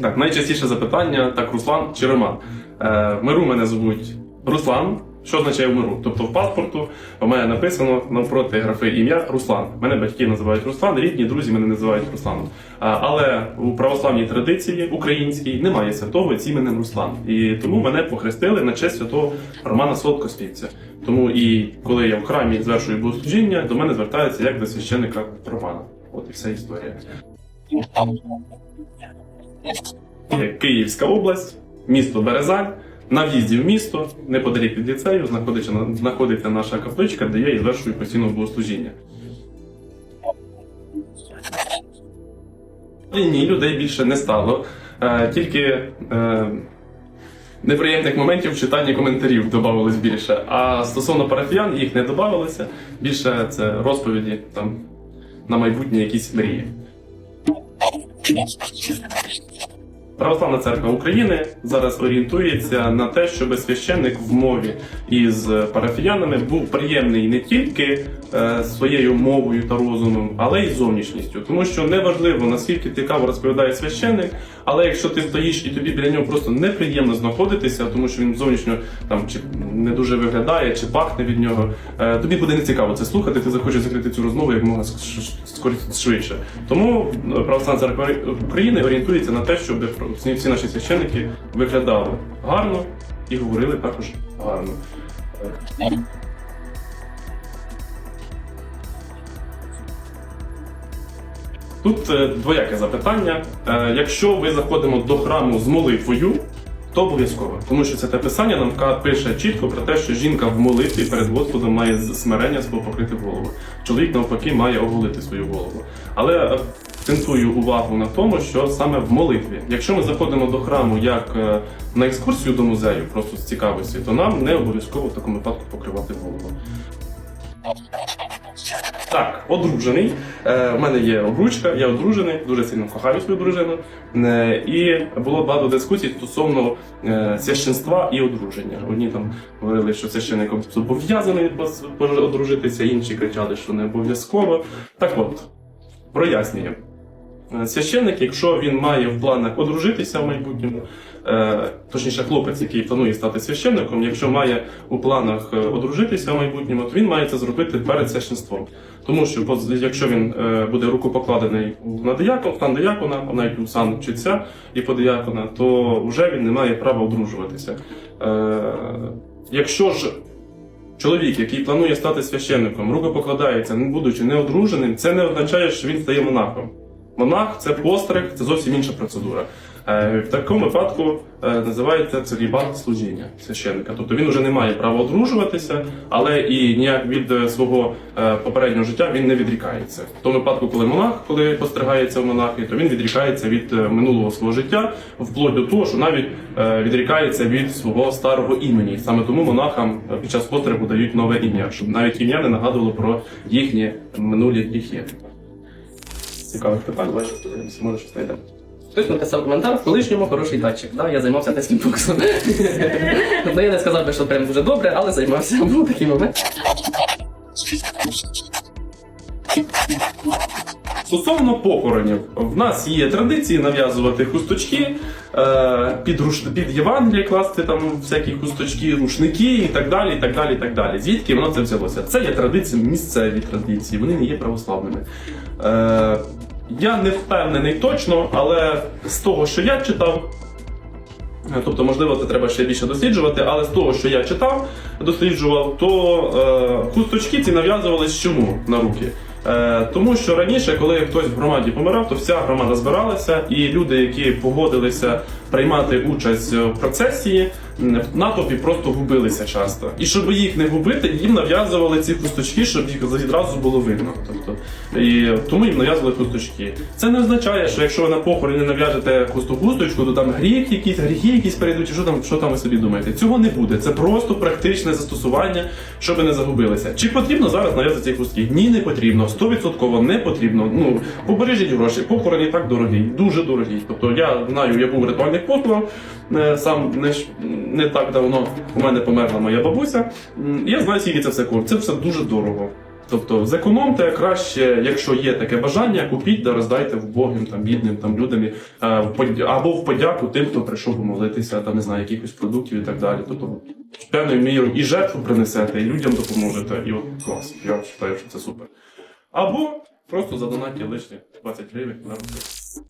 Так, найчастіше запитання: так, Руслан чи Роман. Е, миру мене звуть Руслан. Що означає в миру? Тобто в паспорту у мене написано навпроти графи ім'я Руслан. Мене батьки називають Руслан, рідні друзі мене називають Русланом. А, але у православній традиції українській немає святого з іменем Руслан. І тому мене похрестили на честь святого Романа Солодкоспівця. Тому і коли я в храмі звершую богослужіння, до мене звертаються як до священника Романа. От і вся історія. Київська область, місто Березань. На в'їзді в місто, неподалік від ліцею, знаходиться, знаходиться наша капличка, де я і постійно богослужіння. І ні, людей більше не стало. Е, тільки е, неприємних моментів в читанні коментарів додавалось більше. А стосовно парафіян їх не додавалося. Більше це розповіді там, на майбутнє якісь мрії. Thank you. Православна церква України зараз орієнтується на те, щоб священник в мові із парафіянами був приємний не тільки е, своєю мовою та розумом, але й зовнішністю. Тому що неважливо наскільки цікаво розповідає священник, але якщо ти стоїш і тобі біля нього просто неприємно знаходитися, тому що він зовнішньо там чи не дуже виглядає, чи пахне від нього, е, тобі буде нецікаво це слухати. Ти захочеш закрити цю розмову як можна швидше. Тому е, православна церква України орієнтується на те, щоб всі всі наші священники виглядали гарно і говорили також гарно. Тут е, двояке запитання. Е, якщо ви заходимо до храму з молитвою, то обов'язково, тому що це те писання нам пише чітко про те, що жінка в молитві перед Господом має смирення свого покрити голову. Чоловік навпаки має оголити свою голову. Але е, акцентую увагу на тому, що саме в молитві. Якщо ми заходимо до храму як е, на екскурсію до музею, просто з цікавості, то нам не обов'язково в такому випадку покривати голову. Так, одружений. Е, в мене є обручка, я одружений, дуже сильно кохаю свою дружину. Е, і було багато дискусій стосовно е, священства і одруження. Одні там говорили, що священник зобов'язаний одружитися, інші кричали, що не обов'язково. Так от, прояснюємо. Е, Священник, якщо він має в планах одружитися в майбутньому, е, точніше, хлопець, який планує стати священником, якщо має у планах е, одружитися в майбутньому, то він має це зробити перед священством. Тому що якщо він буде рукопокладений на диякон, стан диякона, навіть у сан читця і подиякона, то вже він не має права одружуватися. Якщо ж Чоловік, який планує стати священником, рукопокладається, не будучи неодруженим, це не означає, що він стає монахом. Монах це постриг, це зовсім інша процедура. Е, В такому випадку е, називається целібат служіння священника. Тобто він вже не має права одружуватися, але і ніяк від е, свого попереднього життя він не відрікається. В тому випадку, коли монах, коли постригається в монахи, то він відрікається від минулого свого життя, вплоть до того, що навіть відрікається від свого старого імені. Саме тому монахам під час постригу дають нове ім'я, щоб навіть ім'я не нагадувало про їхнє минулі гріхи. Цікавих питань, бачите, може щось знайдемо. Хтось написав коментар, в колишньому хороший датчик. Да, я займався тестом боксом. Ну я не сказав би, що прям дуже добре, але займався. Був такий момент. Стосовно похоронів, в нас є традиції нав'язувати хусточки, е, під, руш... під Євангеліє класти там всякі хусточки, рушники і так далі. і так далі, і так далі. Звідки воно це взялося? Це є традиції, місцеві традиції, вони не є православними. Е, я не впевнений точно, але з того, що я читав, Е, Тобто, можливо, це треба ще більше досліджувати, але з того, що я читав, досліджував, то е, хусточки ці нав'язувались чому на руки? Е, тому що раніше, коли хтось в громаді помирав, то вся громада збиралася, і люди, які погодилися приймати участь в процесії, в натовпі просто губилися часто. І щоб їх не губити, їм нав'язували ці хусточки, щоб їх відразу було видно. Тобто, і тому їм нав'язували хусточки. Це не означає, що якщо ви на похороні нав'яжете хусту хусточку, то там гріх якісь, гріхи якісь перейдуть, що там, що там ви собі думаєте. Цього не буде. Це просто практичне застосування, щоб не загубилися. Чи потрібно зараз нав'язати ці хустки? Ні, не потрібно. Стовідсотково не потрібно. Ну, побережіть гроші. Похорон і так дорогий, дуже дорогий. Тобто я знаю, я був в ритуальних послугах, е, сам не, не так давно у мене померла моя бабуся. Я знаю, скільки це все коштує. Це все дуже дорого. Тобто зекономте краще, якщо є таке бажання, купіть да роздайте вбогим там бідним там людям е, або в подяку тим, хто прийшов помолитися, там не знаю, якихось продуктів і так далі. Тобто певною мірою і жертву принесете, і людям допоможете. І от клас. Я вважаю, що це супер. Або просто задонатьте лишні 20 гривень. на да.